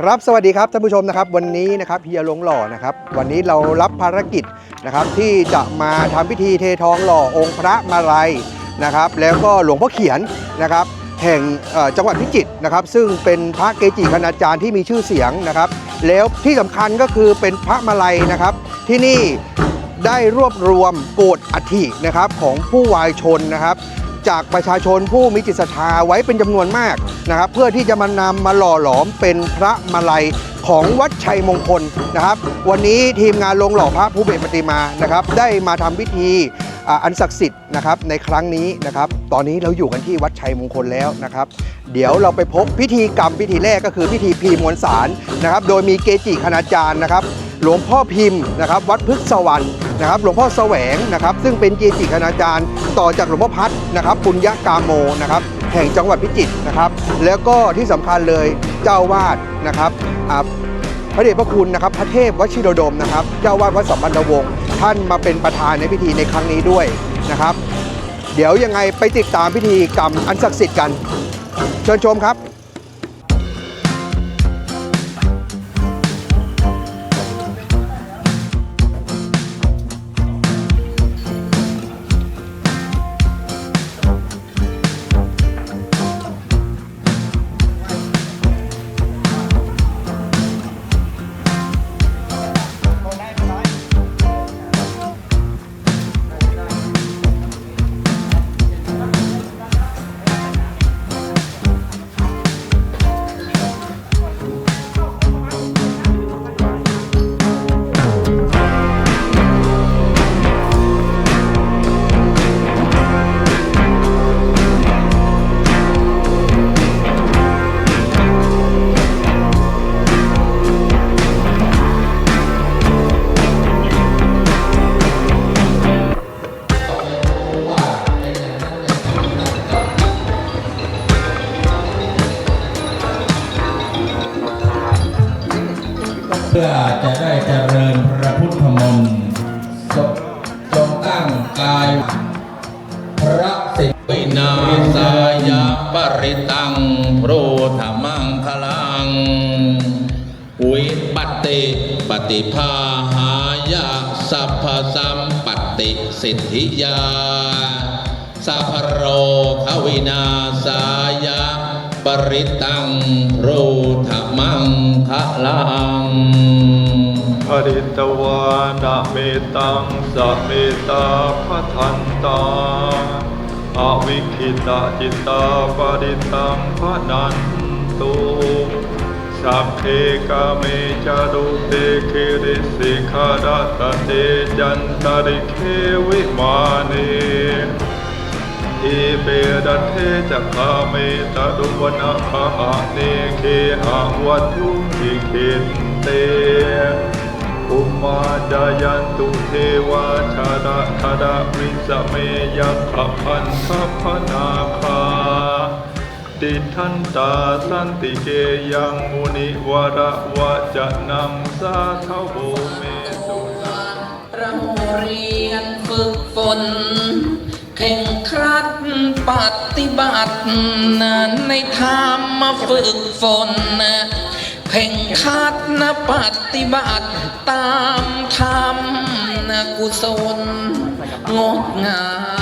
ครับสวัสดีครับท่านผู้ชมนะครับวันนี้นะครับเฮียหลวงหล่อนะครับวันนี้เรารับภารกิจนะครับที่จะมาทำพิธีเททองหล่อองค์พระมาลัยนะครับแล้วก็หลวงพ่อเขียนนะครับแห่งจังหวัดพิจิตรนะครับซึ่งเป็นพระเกจิคณาจารย์ที่มีชื่อเสียงนะครับ แล้วที่สำคัญก็คือเป็นพระมาลัยนะครับ ที่นี่ได้รวบรวมโกรธอัฐินะครับของผู้วายชนนะครับ จากประชาชนผู้มีจิตศรัทธาไว้เป็นจำนวนมากนะครับ เพื่อที่จะมานำมาหล่อหลอมเป็นพระมาลัยของวัดชัยมงคลนะครับ วันนี้ทีมงานลงหล่อพระผู้เบญปฏิมานะครับ ได้มาทำพิธีอันศักดิ์สิทธิ์นะครับในครั้งนี้นะครับ ตอนนี้เราอยู่กันที่วัดชัยมงคลแล้วนะครับ เดี๋ยวเราไปพบพิธีกรรมพิธีแรกก็คือพิธีพีมวลสารนะครับ โดยมีเกจิคณาจารย์นะครับ หลวงพ่อพิมพ์นะครับวัดพฤกษวรรณนะครับหลวงพ่อแสวงนะครับซึ่งเป็นเกจิคณาจารย์ ต่อจากหลวงพ่อพัดนะครับปุญญกามโมนะครับแห่งจังหวัดพิจิตรนะครับ แล้วก็ที่สำคัญเลยเจ้าวาดนะครับพระเดชพระคุณนะครับพระเทพวชิรดมนะครับ เจ้าวาดวัดสัมพันธวงศ์ท่านมาเป็นประธานในพิธีในครั้งนี้ด้วยนะครับ เดี๋ยวยังไงไปติดตามพิธีกรรมอันศักดิ์สิทธิ์กัน เชิญชมครับ พื่อจะได้เจริญพระพุทธมนต์จงจงตั้งกาย พระสิวินาสายาปริตังโพธมังคลัง วิปติปฏิภาหายาสัพพสัมปติสิทธิยาสัพโรขวินาสายา ปริตังโพธมังคลังอริตวานะเมตังสะเมตาพัทันตาอวิคิตาจิตตาปริตังพนันตุสัพเพกาเมจารุเตเคริสิขารตเตจันตริเควิมาเน อีเปรเทจักขาเมตดุวนาภาหะเนเคหะวัตุหิเคนเตอุมาจายันตุเทวาชาดาธดาวิสเมยัคขพันทัพนาคาติทันตาสันติเกยังมุนิวระวะจะนำสาทโวเมสุนาเราเรียนฝึกฝน เข่งครัดปฏิบัติในธรรมมาฝึกฝนเข่งคัดนะปฏิบัติตามธรรมนะกุศลงดงาม